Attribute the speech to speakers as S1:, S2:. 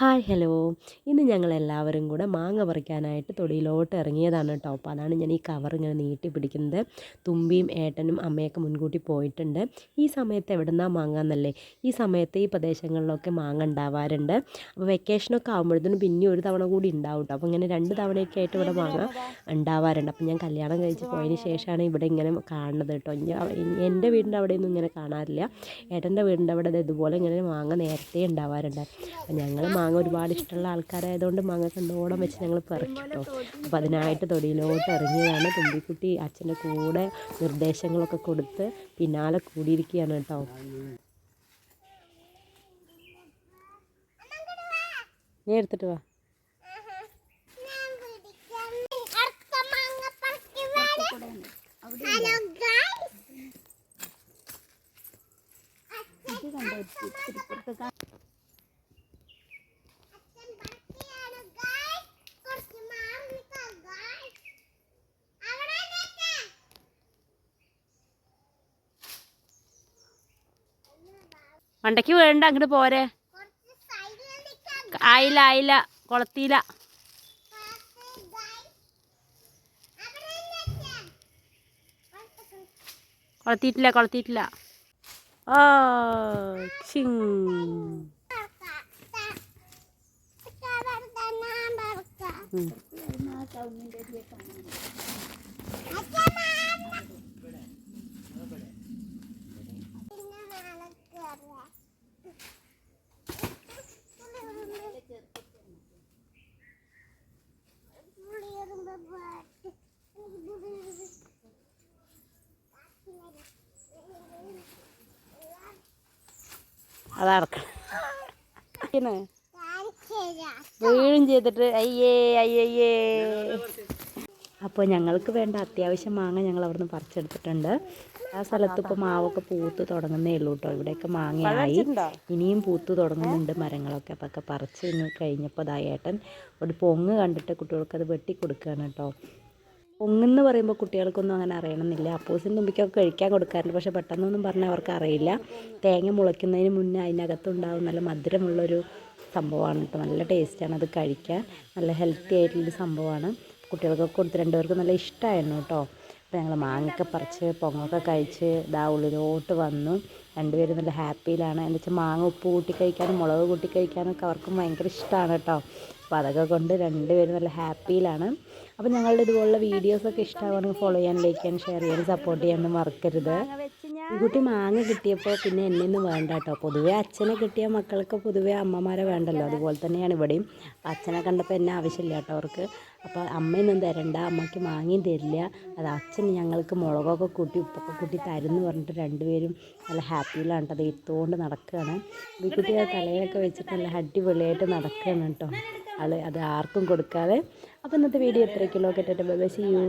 S1: Hi hello. ഇന്ന് ഞങ്ങൾ എല്ലാവരും കൂടെ മാങ്ങ പറിക്കാനായിട്ട് തൊടിയിലോട്ട് ഇറങ്ങിയതാണ് കേട്ടോ. അപ്പോൾ അതാണ് ഞാൻ ഈ കവർ ഇങ്ങനെ നീട്ടി പിടിക്കുന്നത്. തുമ്പിയും ഏട്ടനും അമ്മയൊക്കെ മുൻകൂട്ടി പോയിട്ടുണ്ട്. ഈ സമയത്ത് എവിടുന്നാ മാങ്ങ എന്നല്ലേ? ഈ സമയത്ത് ഈ പ്രദേശങ്ങളിലൊക്കെ മാങ്ങ ഉണ്ടാവാറുണ്ട്. അപ്പോൾ വെക്കേഷനൊക്കെ ആകുമ്പോഴത്തേനും പിന്നെ ഒരു തവണ കൂടി ഉണ്ടാവും കേട്ടോ. അപ്പോൾ ഇങ്ങനെ രണ്ട് തവണയൊക്കെ ആയിട്ട് ഇവിടെ മാങ്ങ ഉണ്ടാവാറുണ്ട്. അപ്പോൾ ഞാൻ കല്യാണം കഴിച്ച് പോയതിന് ശേഷമാണ് ഇവിടെ ഇങ്ങനെ കാണുന്നത് കേട്ടോ. എന്റെ വീടിന്റെ അവിടെയൊന്നും ഇങ്ങനെ കാണാറില്ല. ഏട്ടന്റെ വീടിന്റെ അവിടെ ഇതുപോലെ ഇങ്ങനെ മാങ്ങ നേരത്തെ ഉണ്ടാവാറുണ്ട്. അപ്പോൾ ഞങ്ങൾ മാങ്ങ ഒരുപാട് ഇഷ്ടമുള്ള ആൾക്കാരായതുകൊണ്ട് മാങ്ങ കണ്ടോളം വെച്ച് ഞങ്ങൾ പെറക്കിട്ടോ അപ്പോൾ അതിനായിട്ട് തൊടിയിലോട്ട് ഇറങ്ങിയതാണ് തുമ്പിക്കുട്ടി അച്ഛന്റെ കൂടെ നിർദ്ദേശങ്ങളൊക്കെ കൊടുത്ത് പിന്നാലെ കൂടിയിരിക്കുകയാണ് കേട്ടോ നീ എടുത്തിട്ട് വാ
S2: ഹലോ ഗൈസ് ഇത് കണ്ടോ
S1: മണ്ടയ്ക്ക് വേണ്ട അങ്ങോട്ട് പോരെ. ആയില്ല ആയില്ല കൊളത്തിയില്ല. കൊളത്തിയിട്ടില്ല കൊളത്തിയിട്ടില്ല. ഓ ചിങ്. ഉം. അതടക്കണം വീഴും ചെയ്തിട്ട് അയ്യേ അയ്യേ അപ്പോൾ ഞങ്ങൾക്ക് വേണ്ട അത്യാവശ്യം മാങ്ങ ഞങ്ങൾ അവിടുന്ന് പറിച്ചെടുത്തിട്ടുണ്ട്. ആ സ്ഥലത്ത് ഇപ്പോൾ മാവൊക്കെ പൂത്ത് തുടങ്ങുന്നേ ഉള്ളൂ കേട്ടോ ഇവിടെയൊക്കെ മാങ്ങയായി. ഇനിയും പൂത്ത് തുടങ്ങുന്നുണ്ട് മരങ്ങളൊക്കെ. അപ്പോൾ ഒക്കെ പറിച്ച് കഴിഞ്ഞപ്പോൾ ദായേട്ടൻ ഒരു പൊങ്ങ് കണ്ടിട്ട് കുട്ടികൾക്ക് അത് വെട്ടി കൊടുക്കുകയാണ് കേട്ടോ പൊങ്ങെന്ന് പറയുമ്പോൾ കുട്ടികൾക്കൊന്നും അങ്ങനെ അറിയണമെന്നില്ല. അപ്പോസിന് തുമ്പിക്കൊക്കെ കഴിക്കാൻ കൊടുക്കാറുണ്ട്. പക്ഷേ പെട്ടെന്നൊന്നും പറഞ്ഞാൽ അവർക്ക് അറിയില്ല. തേങ്ങ മുളയ്ക്കുന്നതിന് മുന്നേ അതിനകത്തുണ്ടാവും നല്ല മധുരമുള്ളൊരു സംഭവമാണ് കേട്ടോ. നല്ല ടേസ്റ്റാണ് അത് കഴിക്കാൻ. നല്ല ഹെൽത്തി ആയിട്ടുള്ളൊരു സംഭവമാണ്. കുട്ടികൾക്കൊക്കെ കൊടുത്ത് രണ്ടുപേർക്കും നല്ല ഇഷ്ടമായിരുന്നു കേട്ടോ. അപ്പോൾ ഞങ്ങൾ മാങ്ങയൊക്കെ പറിച്ച് പൊങ്ങൊക്കെ കഴിച്ച് ഇതാ ഉള്ളിലോട്ട് വന്നു. രണ്ടുപേരും നല്ല ഹാപ്പിയിലാണ്. എന്താ വെച്ചാൽ മാങ്ങ ഉപ്പ് കൂട്ടി കഴിക്കാനും മുളക് കൂട്ടി കഴിക്കാനും ഒക്കെ അവർക്കും ഭയങ്കര ഇഷ്ടമാണ് കേട്ടോ. അപ്പോൾ അതൊക്കെ കൊണ്ട് രണ്ടുപേരും നല്ല ഹാപ്പിയിലാണ്. അപ്പോൾ ഞങ്ങളുടെ ഇതുപോലുള്ള വീഡിയോസൊക്കെ ഇഷ്ടമാണെങ്കിൽ ഫോളോ ചെയ്യാൻ ലൈക്ക് ചെയ്യാൻ ഷെയർ ചെയ്യാൻ സപ്പോർട്ട് ചെയ്യാനും മറക്കരുത്. കുട്ടി മാങ്ങ കിട്ടിയപ്പോൾ പിന്നെ എന്നെ ഒന്നും വേണ്ട കേട്ടോ പൊതുവേ അച്ഛനെ കിട്ടിയ മക്കൾക്ക് പൊതുവേ അമ്മമാരെ വേണ്ടല്ലോ. അതുപോലെ തന്നെയാണ് ഇവിടെയും. അച്ഛനെ കണ്ടപ്പോൾ എന്നെ ആവശ്യമില്ല കേട്ടോ അവർക്ക്. അപ്പോൾ അമ്മയൊന്നും തരണ്ട അമ്മയ്ക്ക് മാങ്ങയും തരില്ല. അത് അച്ഛൻ ഞങ്ങൾക്ക് മുളകൊക്കെ കൂട്ടി ഉപ്പൊക്കെ കൂട്ടി തരുമെന്ന് പറഞ്ഞിട്ട് രണ്ടുപേരും നല്ല ഹാപ്പിയിലാണ് കേട്ടോ അത് എത്തുകൊണ്ട് നടക്കുകയാണ് കുട്ടി ആ തലയിലൊക്കെ വെച്ചിട്ട് നല്ല അടിപൊളിയായിട്ട് നടക്കുകയാണ് കേട്ടോ. ആൾ അത് ആർക്കും കൊടുക്കാതെ. അപ്പോൾ ഇന്നത്തെ വീഡിയോ എത്രയ്ക്കുള്ളൂ കേട്ടിട്ട് ബൈ സി യു